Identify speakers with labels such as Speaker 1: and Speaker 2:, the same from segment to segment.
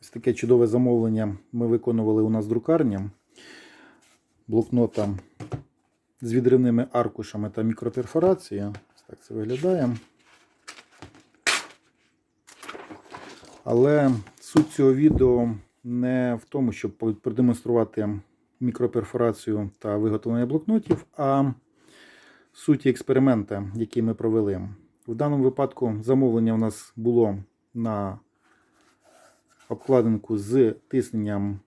Speaker 1: Ось таке чудове замовлення ми виконували у нас друкарні. Блокнота з відривними аркушами та мікроперфорацією. Ось так це виглядає. Але суть цього відео не в тому, щоб продемонструвати мікроперфорацію та виготовлення блокнотів, а суті експеримента, який ми провели. В даному випадку замовлення у нас було на обкладинку з тисненням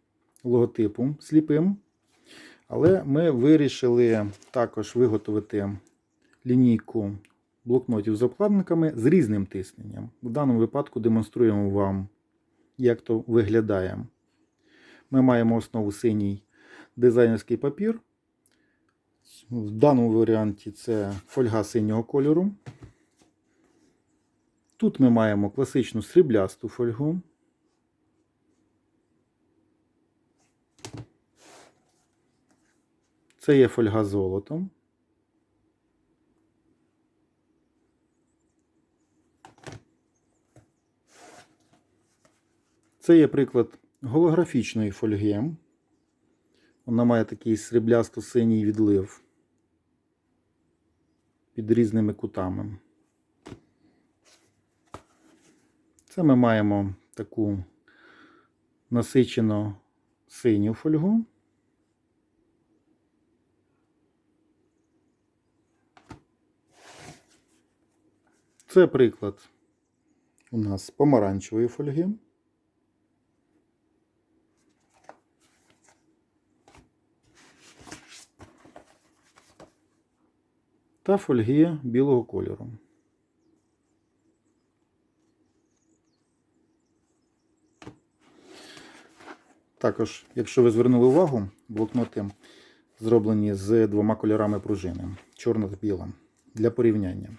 Speaker 1: логотипу сліпим. Але ми вирішили також виготовити лінійку блокнотів з обкладинками з різним тисненням. В даному випадку демонструємо вам, як то виглядає. Ми маємо основу синій дизайнерський папір. В даному варіанті це фольга синього кольору. Тут ми маємо класичну сріблясту фольгу. Це є фольга золотом. Це є приклад голографічної фольги. Вона має такий сріблясто-синій відлив під різними кутами. Це ми маємо таку насичено синю фольгу. Це приклад у нас помаранчевої фольги. Та фольги білого кольору. Також, якщо ви звернули увагу, блокноти зроблені з двома кольорами пружини чорна та біла для порівняння.